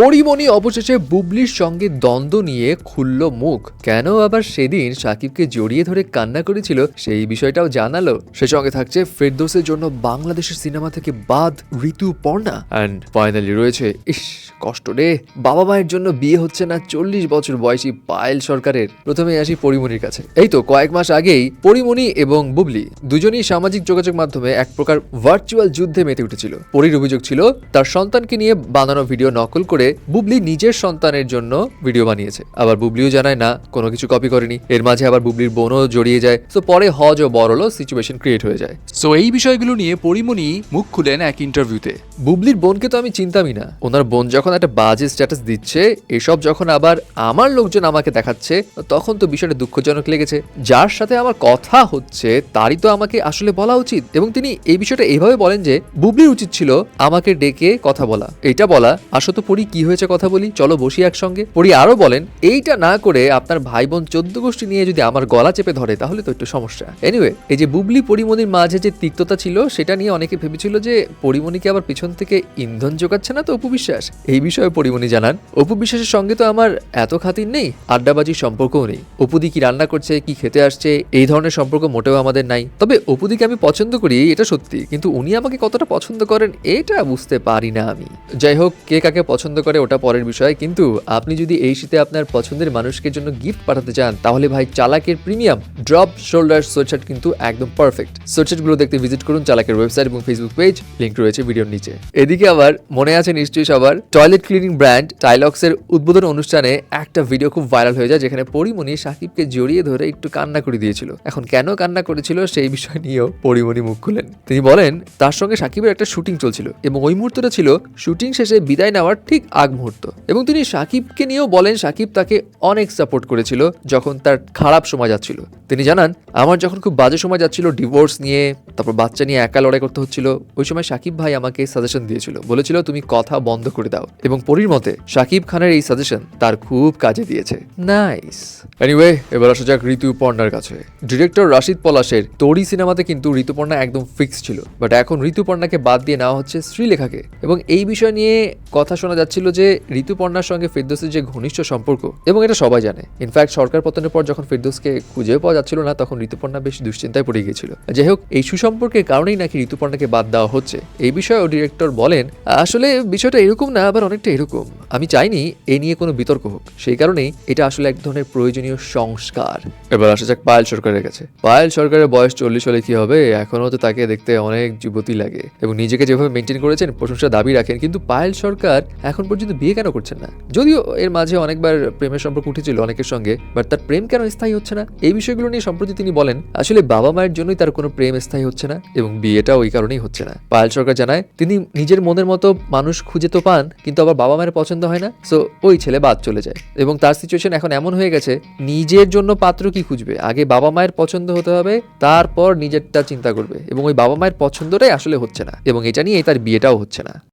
পরিমণি অবশেষে বুবলির সঙ্গে দ্বন্দ্ব নিয়ে খুলল মুখ। কেন আবার সেদিন সাকিবকে জড়িয়ে ধরে কান্না করেছিল সেই বিষয়টাও জানালো। সে সঙ্গে থাকছে ফেরদোসের জন্য বাংলাদেশের সিনেমা থেকে বাদ ঋতু পর্ণা। অ্যান্ড ফাইনালি রয়েছে, ইস, কষ্ট রে। বাবা মায়ের জন্য বিয়ে হচ্ছে না চল্লিশ বছর বয়সী পায়েল সরকারের। প্রথমে আসি পরিমণির কাছে। এই তো কয়েক মাস আগেই পরিমণি এবং বুবলি দুজনই সামাজিক যোগাযোগ মাধ্যমে এক প্রকার ভার্চুয়াল যুদ্ধে মেতে উঠেছিল। পরির অভিযোগ ছিল, তার সন্তানকে নিয়ে বানানো ভিডিও নকল করে বুবলি নিজের সন্তানের জন্য ভিডিও বানিয়েছে। আবার বুবলিও জানায় না কোনো কিছু কপি করেনি। এর মাঝে আবার বুবলির বোনও জড়িয়ে যায়। তো পরে হজ ও বড়লো সিচুয়েশন ক্রিয়েট হয়ে যায়। সো এই বিষয়গুলো নিয়ে পরিমণি মুখ খুলেন এক ইন্টারভিউতে বুবলির বোনকে তো আমি চিন্তামই না। ওনার বোন যখন একটা বাজে স্ট্যাটাস দিচ্ছে এসব যখন আবার আমার লোকজন আমাকে দেখাচ্ছে তখন তো বিষয়টা দুঃখজনক লেগেছে। যার সাথে আমার কথা হচ্ছে তারই তো আমাকে আসলে বলা উচিত। এবং তিনি এই বিষয়টা এইভাবে বলেন যে বুবলির উচিত ছিল আমাকে ডেকে কথা বলা। এটা বলা আসত তো পড়ি কি হয়েছে কথা বলি? চলো বসি একসঙ্গে। পড়ি আরও বলেন, এইটা না করে আপনার ভাই বোন চোদ্দ গোষ্ঠী নিয়ে যদি আমার গলা চেপে ধরে, তাহলে তো একটু সমস্যা। এনিওয়ে এই যে বুবলি পরিমণির মাঝে যে তিক্ততা ছিল, সেটা নিয়ে অনেকে ভেবেছিল যে পরিমণিকে আবার পিছন থেকে ইন্ধন যোগাচ্ছে না তো অপু বিশ্বাস? এই বিষয়ে পরিমণি জানান, অপু বিশ্বাসের সঙ্গে তো আমার এত খাতির নেই, আড্ডাবাজির সম্পর্কও নেই। অপুদি কি রান্না করছে, কি খেতে আসছে, এই ধরনের সম্পর্ক মোটেও আমাদের নাই। তবে অপুদিকে আমি পছন্দ করি, এটা সত্যি, কিন্তু উনি আমাকে কতটা পছন্দ করেন, এটা বুঝতে পারি না আমি। যাই হোক, কে কাকে পছন্দ করে ওটা পরের বিষয়। কিন্তু আপনি যদি এই শীতে আপনার পছন্দের মানুষকে জন্য গিফট পাঠাতে চান, তাহলে ভাই চালাকের প্রিমিয়াম ড্রপ শোল্ডার সোয়েটশার্ট কিন্তু একদম পারফেক্ট সোয়েটশার্টগুলো দেখতে ভিজিট করুন চালাকের ওয়েবসাইট এবং ফেসবুক পেজ লিঙ্ক রয়েছে ভিডিওর নিচে। এদিকে আবার মনে আছে নিশ্চয়ই সবার টয়লেট ক্লিনিং ব্র্যান্ড টাইলক্সের উদ্বোধন অনুষ্ঠানে একটা ভিডিও খুব ভাইরাল হয়ে যায়, যেখানে পরিমণি সাকিবকে জড়িয়ে ধরে একটু কান্না করে দিয়েছিল। এখন কেন কান্না করেছিল সেই বিষয় নিয়েও পরিমণি মুখ খুলেন। তিনি বলেন, তার সঙ্গে সাকিবের একটা শুটিং চলছিল এবং ওই মুহূর্তটা ছিল শুটিং শেষে বিদায় নেওয়ার ঠিক আগ মুহূর্ত। এবং তিনি সাকিবকে নিয়েও বলেন, সাকিব তাকে অনেক সাপোর্ট করেছিল যখন তার খারাপ সময় যাচ্ছিল। তিনি জানান, আমার যখন খুব বাজে সময় যাচ্ছিল ডিভোর্স নিয়ে, তারপর বাচ্চা নিয়ে একা লড়াই করতে হচ্ছিল, ওই সময় সাকিব ভাই আমাকে সাজেশন দিয়েছিল। বলেছিল, তুমি কথা বন্ধ করে দাও। এবং পরির মতে, সাকিব খানের এই সাজেশন তার খুব কাজে দিয়েছে। নাইস এনিওয়ে এবার আসা যাক ঋতুপর্ণার কাছে। ডিরেক্টর রাশিদ পলাশের তরি সিনেমাতে কিন্তু ঋতুপর্ণা একদম ফিক্স ছিল। বাট এখন ঋতুপর্ণাকে বাদ দিয়ে নেওয়া হচ্ছে শ্রীলেখাকে। এবং এই বিষয় নিয়ে কথা শোনা যাচ্ছিল যে ঋতুপর্ণার সঙ্গে ফেরদোসের যে ঘনিষ্ঠ সম্পর্ক, এবং এটা সবাই জানে। ইনফ্যাক্ট সরকার পতনের পর যখন ফেরদোসকে খুঁজেও পাওয়া যাচ্ছিল না, তখন ঋতুপর্ণা বেশ দুশ্চিন্তায় পড়ে গিয়েছিল। যাই হোক, এই সুসম্পর্কের কারণেই নাকি ঋতুপর্ণাকে বাদ দেওয়া হচ্ছে। এই বিষয়েও ডিরেক্টর বলেন, আসলে বিষয়টা এরকম না, আবার অনেকটা এরকম। আমি চাইনি এ নিয়ে কোনো বিতর্ক হোক। সেই কারণেই এটা আসলে এক ধরনের প্রয়োজনীয় সংস্কার। এবার আসা যাক পায়েল সরকারের কাছে। পায়েল সরকারের বয়স চল্লিশ হলে কি হবে? এখনও তো তাকে দেখতে অনেক যুবতী লাগে। এবং নিজেকে যেভাবে মেনটেন করেছেন প্রশংসা দাবি রাখেন। কিন্তু পায়েল সরকার এখন পর্যন্ত বিয়ে কেন করছেন না? যদিও এর মাঝে অনেকবার প্রেমের সম্পর্ক উঠেছিল অনেকের সঙ্গে বাট তার প্রেম কেন স্থায়ী হচ্ছে না? এই বিষয়গুলো নিয়ে সম্প্রতি তিনি বলেন, আসলে বাবা মায়ের জন্যই তার কোনো প্রেম স্থায়ী হচ্ছে না এবং বিয়েটা ওই কারণেই হচ্ছে না। পায়েল সরকার জানায়, তিনি নিজের মনের মতো মানুষ খুঁজে তো পান, কিন্তু আবার বাবা মায়ের পছন্দ হয় না সো ওই ছেলে বাদ চলে যায়। এবং তার সিচুয়েশন এখন এমন হয়ে গেছে, নিজের জন্য পাত্র কি খুঁজবে? আগে বাবা মায়ের পছন্দ হতে হবে, তারপর নিজেরটা চিন্তা করবে। এবং ওই বাবা মায়ের পছন্দটাই আসলে হচ্ছে না, এবং এটা নিয়েই তার বিয়েটাও হচ্ছে না।